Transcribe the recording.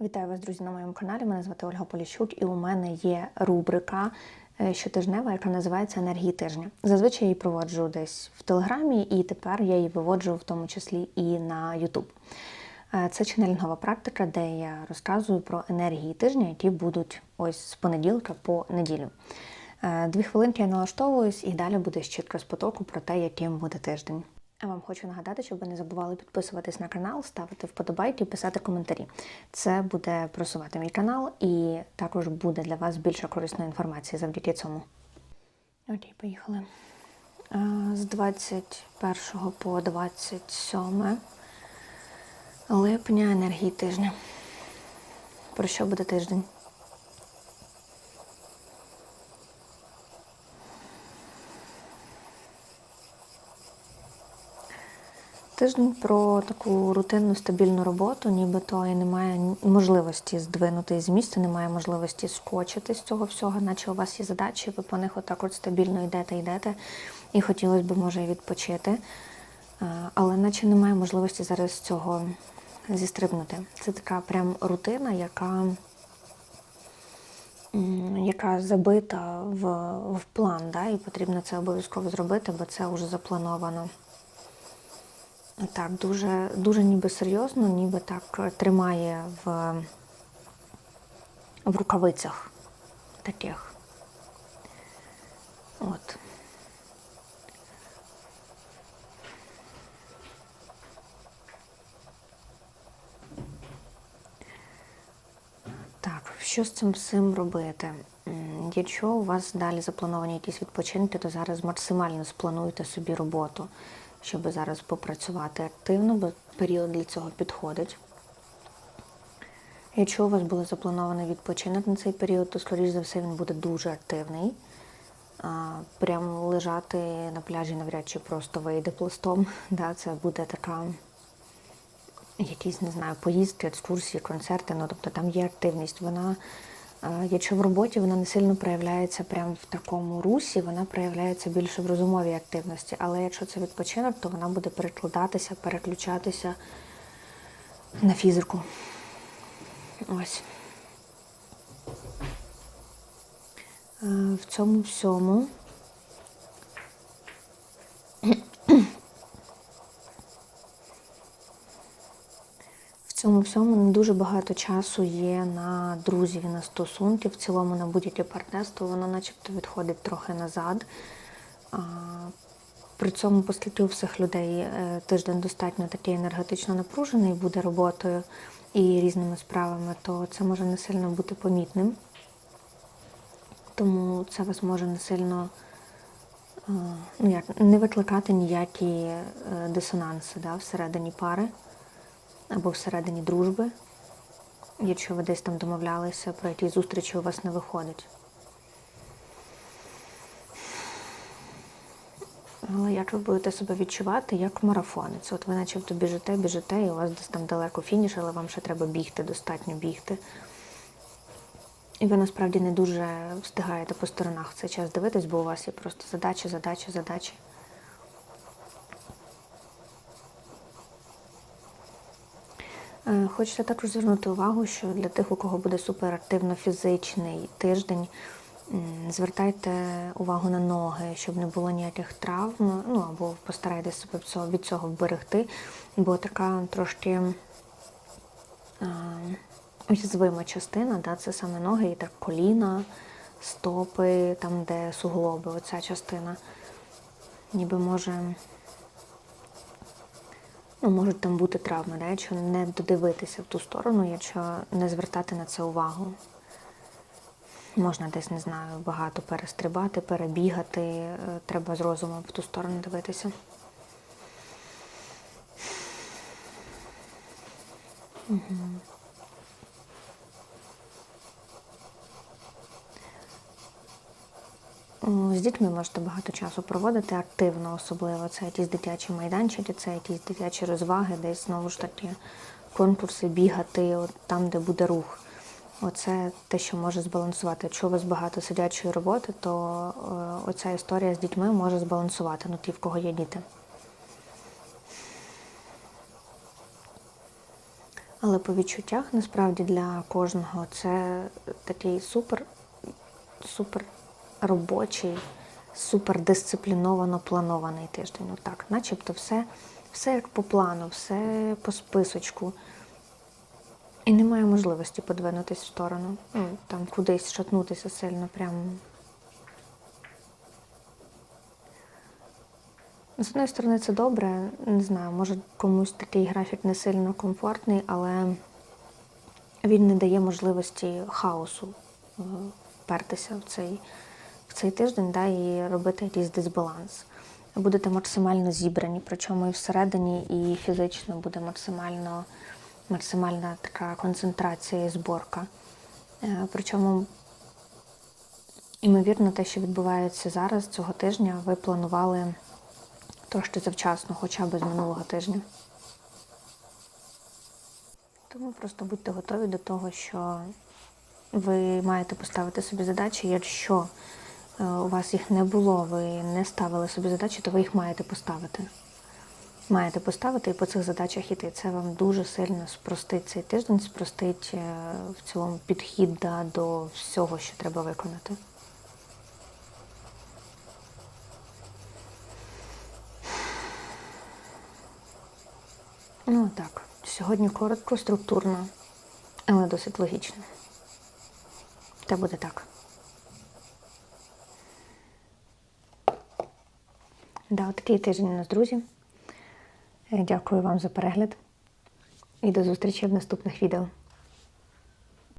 Вітаю вас, друзі, на моєму каналі. Мене звати Ольга Поліщук, і у мене є рубрика е, щотижнева, яка називається Енергії тижня. Зазвичай я її проводжу десь в Телеграмі, і тепер я її виводжу в тому числі і на Ютуб. Е, Це ченелінгова практика, де я розказую про енергії тижня, які будуть ось з понеділка по неділю. Е, Дві хвилинки я налаштовуюсь, і далі буде щітка з потоку про те, яким буде тиждень. А вам хочу нагадати, щоб ви не забували підписуватись на канал, ставити вподобайки, писати коментарі. Це буде просувати мій канал і також буде для вас більше корисної інформації завдяки цьому. Окей, поїхали. Е, З 21 по 27 липня енергії тижня. Про що буде тиждень? Тиждень про таку рутинну стабільну роботу, нібито і немає можливості здвинути з місця, немає можливості скочити з цього всього, наче у вас є задачі, ви по них отак от стабільно йдете, йдете, і хотілося б, може, відпочити. Але наче немає можливості зараз цього зістрибнути. Це така прям рутина, яка, яка забита в, в план, да? і потрібно це обов'язково зробити, бо це вже заплановано. Так, дуже, дуже ніби серйозно, ніби так тримає в, в рукавицях таких. От. Так, що з цим всім робити? Якщо у вас далі заплановані якісь відпочинки, то зараз максимально сплануйте собі роботу, щоб зараз попрацювати активно, бо період для цього підходить. Якщо у вас були запланований відпочинок на цей період, то, скоріш за все, він буде дуже активний. Прямо лежати на пляжі навряд чи просто вийде пластом. Це буде така якісь, не знаю, поїздки, екскурсії, концерти. Ну, тобто там є активність. Вона, якщо в роботі вона не сильно проявляється прямо в такому русі, вона проявляється більше в розумовій активності. Але якщо це відпочинок, то вона буде перекладатися, переключатися на фізику. Ось. Е, В цьому всьому. В цьому всьому не дуже багато часу є на друзів і на стосунки. В цілому на будь-яке партнерство воно начебто відходить трохи назад. При цьому, оскільки у всіх людей е, тиждень достатньо такий енергетично напружений буде роботою і різними справами, то це може не сильно бути помітним. Тому це вас може не сильно е, ну, не викликати ніякі е, дисонанси да, всередині пари або всередині дружби, якщо ви десь там домовлялися, про які зустрічі у вас не виходить. Але як ви будете себе відчувати як марафонець? От ви начебто біжите, біжите, і у вас десь там далеко фініш, але вам ще треба бігти, достатньо бігти. І ви насправді не дуже встигаєте по сторонах в цей час дивитись, бо у вас є просто задачі, задачі, задачі. Хочеться також звернути увагу, що для тих, у кого буде суперактивно фізичний тиждень, звертайте увагу на ноги, щоб не було ніяких травм, ну або постарайтесь себе від цього- вберегти, бо така трошки е, уязвима частина, да, це саме ноги, і так коліна, стопи, там, де суглоби, оця частина, ніби може ну, можуть там бути травми, да? якщо не додивитися в ту сторону, якщо не звертати на це увагу. Можна десь, не знаю, багато перестрибати, перебігати, е, треба з розумом в ту сторону дивитися. О, З дітьми можете багато часу проводити активно, особливо це якісь дитячі майданчики, це якісь дитячі розваги, десь знову ж таки конкурси, бігати от там, де буде рух. Оце те, що може збалансувати. Якщо у вас багато сидячої роботи, то е, оця історія з дітьми може збалансувати, ну ті, в кого є діти. Але по відчуттях насправді для кожного це такий супер, супер робочий, супер дисципліновано планований тиждень. Отак, начебто все, все як по плану, все по списочку. І немає можливості подвинутись в сторону, ну, там кудись шатнутися сильно прямо. З одної сторони, це добре, не знаю, може комусь такий графік не сильно комфортний, але він не дає можливості хаосу е, впертися в цей, цей тиждень да, і робити якийсь дисбаланс. Будете максимально зібрані, причому і всередині, і фізично буде максимально, максимальна така концентрація і зборка. Е, Причому Імовірно, те, що відбувається зараз цього тижня, ви планували трошки завчасно, хоча б з минулого тижня. Тому просто будьте готові до того, що ви маєте поставити собі задачі. Якщо у вас їх не було, ви не ставили собі задачі, то ви їх маєте поставити. Маєте поставити і по цих задачах іти. Це вам дуже сильно спростить цей тиждень, спростить е, в цілому підхід да, до всього, що треба виконати. Ну так, сьогодні коротко, структурно, але досить логічно. Та буде так. Да, такий тиждень у нас, друзі. Е, Дякую вам за перегляд і до зустрічі в наступних відео.